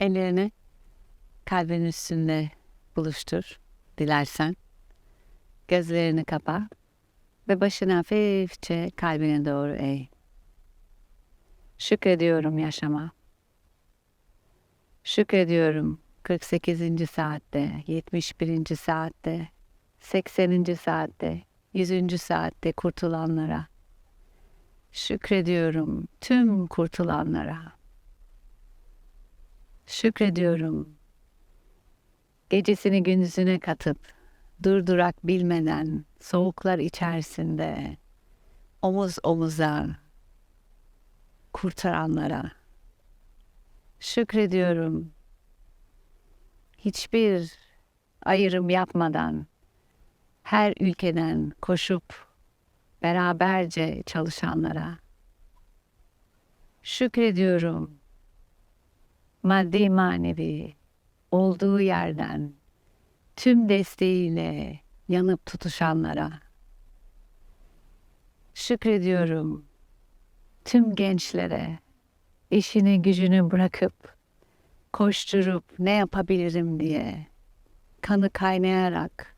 Ellerini kalbin üstünde buluştur dilersen. Gözlerini kapa ve başını hafifçe kalbine doğru eğ. Şükrediyorum yaşama. Şükrediyorum 48. saatte, 71. saatte, 80. saatte, 100. saatte kurtulanlara. Şükrediyorum tüm kurtulanlara. Şükrediyorum. Gecesini gündüzüne katıp durdurak bilmeden soğuklar içerisinde omuz omuza kurtaranlara. Şükrediyorum. Hiçbir ayrım yapmadan her ülkeden koşup beraberce çalışanlara. Şükrediyorum. Maddi manevi olduğu yerden tüm desteğiyle yanıp tutuşanlara. Şükrediyorum tüm gençlere işini gücünü bırakıp koşturup ne yapabilirim diye kanı kaynayarak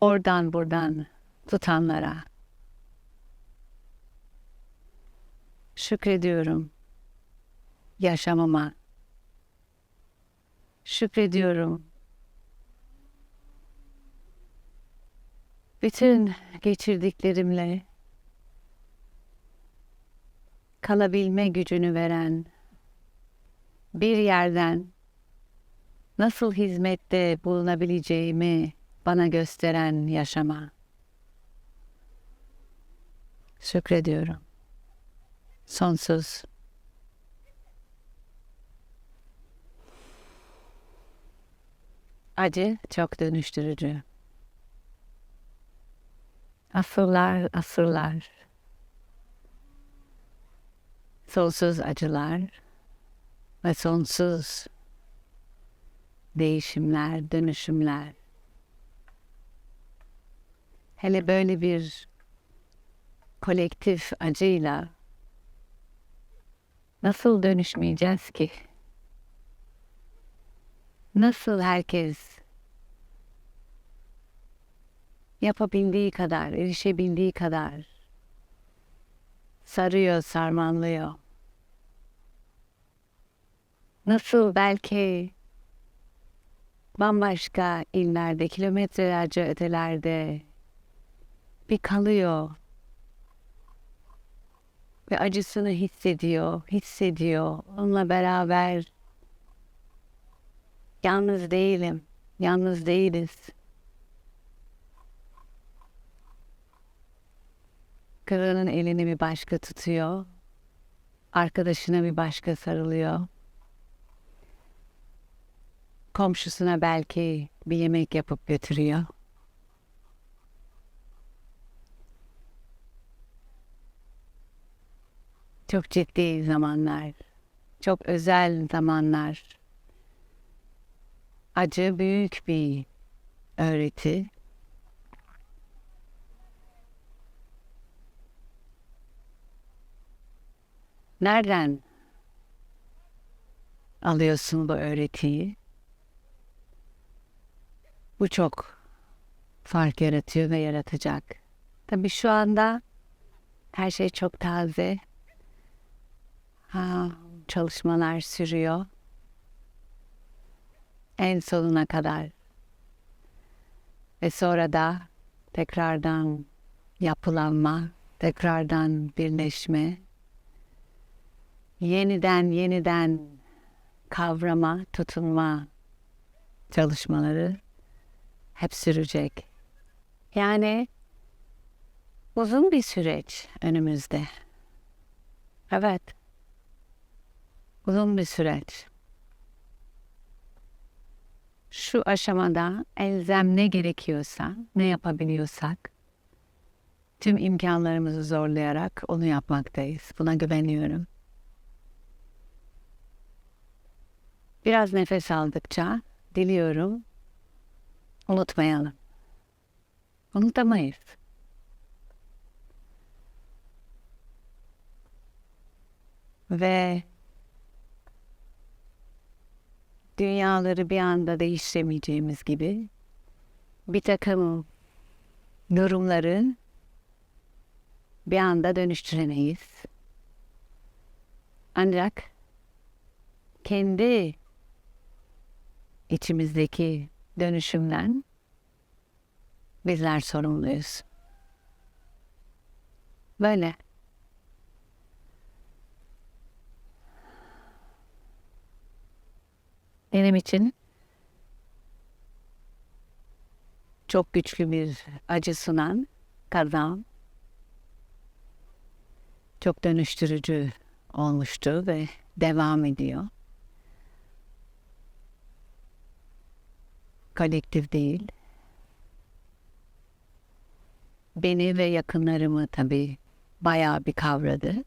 oradan buradan tutanlara. Şükrediyorum yaşamama. Şükrediyorum bütün geçirdiklerimle kalabilme gücünü veren bir yerden nasıl hizmette bulunabileceğimi bana gösteren yaşama. Şükrediyorum. Sonsuz. Acı çok dönüştürücü. Asırlar, asırlar. Sonsuz acılar ve sonsuz değişimler, dönüşümler. Hele böyle bir kolektif acıyla nasıl dönüşmeyeceğiz ki? Nasıl herkes yapabildiği kadar, erişebildiği kadar sarıyor, sarmanlıyor. Nasıl belki bambaşka illerde, kilometrelerce ötelerde bir kalıyor ve acısını hissediyor, hissediyor. Onunla beraber yalnız değilim, yalnız değiliz. Karının elini bir başka tutuyor. Arkadaşına bir başka sarılıyor. Komşusuna belki bir yemek yapıp götürüyor. Çok ciddi zamanlar, çok özel zamanlar. Acı büyük bir öğreti. Nereden alıyorsun bu öğretiyi? Bu çok fark yaratıyor ve yaratacak. Tabii şu anda her şey çok taze. Ha, çalışmalar sürüyor. En sonuna kadar. Ve sonra da tekrardan yapılanma, tekrardan birleşme, yeniden yeniden kavrama, tutunma çalışmaları hep sürecek. Yani uzun bir süreç önümüzde. Evet. Uzun bir süreç. Şu aşamada elzem ne gerekiyorsa, ne yapabiliyorsak tüm imkanlarımızı zorlayarak onu yapmaktayız. Buna güveniyorum. Biraz nefes aldıkça diliyorum unutmayalım. Unutamayız. Ve dünyaları bir anda değiştiremeyeceğimiz gibi bir takım durumları bir anda dönüştüremeyiz. Ancak kendi içimizdeki dönüşümden bizler sorumluyuz. Böyle. Benim için çok güçlü bir acı sunan kazam çok dönüştürücü olmuştu ve devam ediyor. Kolektif değil. Beni ve yakınlarımı tabii bayağı bir kavradı.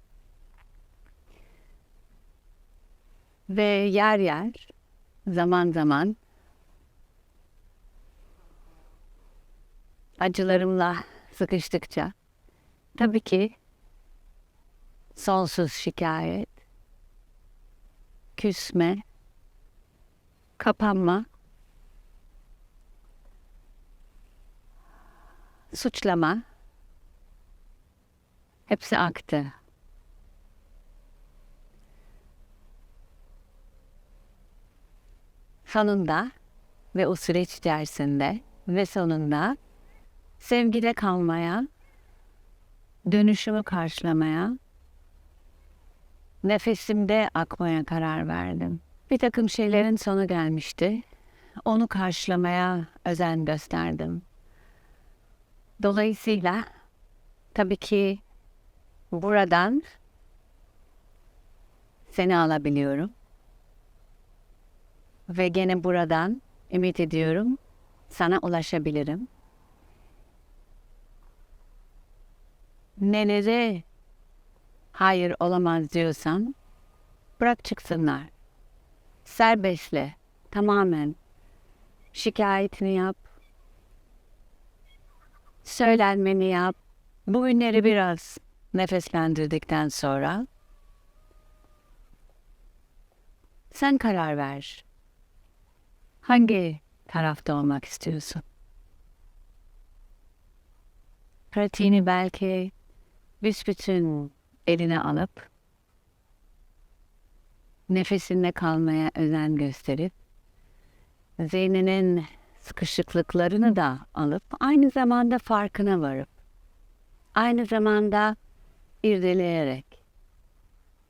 Ve yer yer zaman zaman acılarımla sıkıştıkça tabii ki sonsuz şikayet, küsme, kapanma, suçlama hepsi aktı. Sonunda ve o süreç içerisinde ve sonunda sevgide kalmaya, dönüşümü karşılamaya, nefesimde akmaya karar verdim. Bir takım şeylerin sonu gelmişti. Onu karşılamaya özen gösterdim. Dolayısıyla tabii ki buradan seni alabiliyorum. Ve gene buradan ümit ediyorum sana ulaşabilirim. Nelere hayır olamaz diyorsan bırak çıksınlar. Serbestle tamamen şikayetini yap. Söylenmeni yap. Bugünleri biraz nefeslendirdikten sonra sen karar ver. Hangi tarafta olmak istiyorsun? Pratiğini belki büsbütün eline alıp nefesinde kalmaya özen gösterip zihninin sıkışıklıklarını da alıp aynı zamanda farkına varıp aynı zamanda irdeleyerek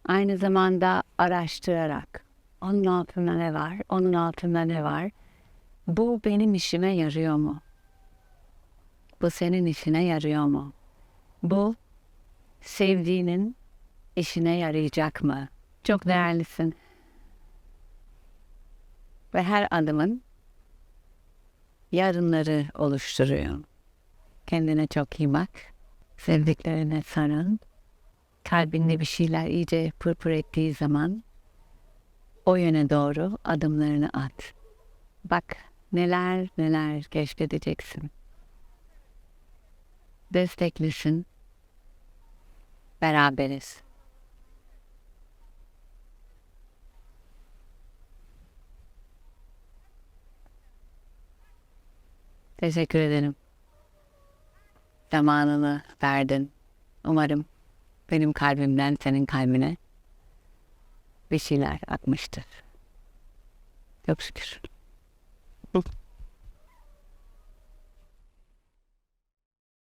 aynı zamanda araştırarak onun altında ne var, onun altında ne var, bu benim işime yarıyor mu? Bu senin işine yarıyor mu? Bu sevdiğinin işine yarayacak mı? Çok değerlisin. Ve her adımın yarınları oluşturuyor. Kendine çok iyi bak. Sevdiklerine sarıl. Kalbinde bir şeyler iyice pırpır ettiği zaman o yöne doğru adımlarını at. Bak neler neler keşfedeceksin. Desteklisin. Beraberiz. Teşekkür ederim. Zamanını verdin. Umarım benim kalbimden senin kalbine bir şeyler akmıştır. Çok şükür.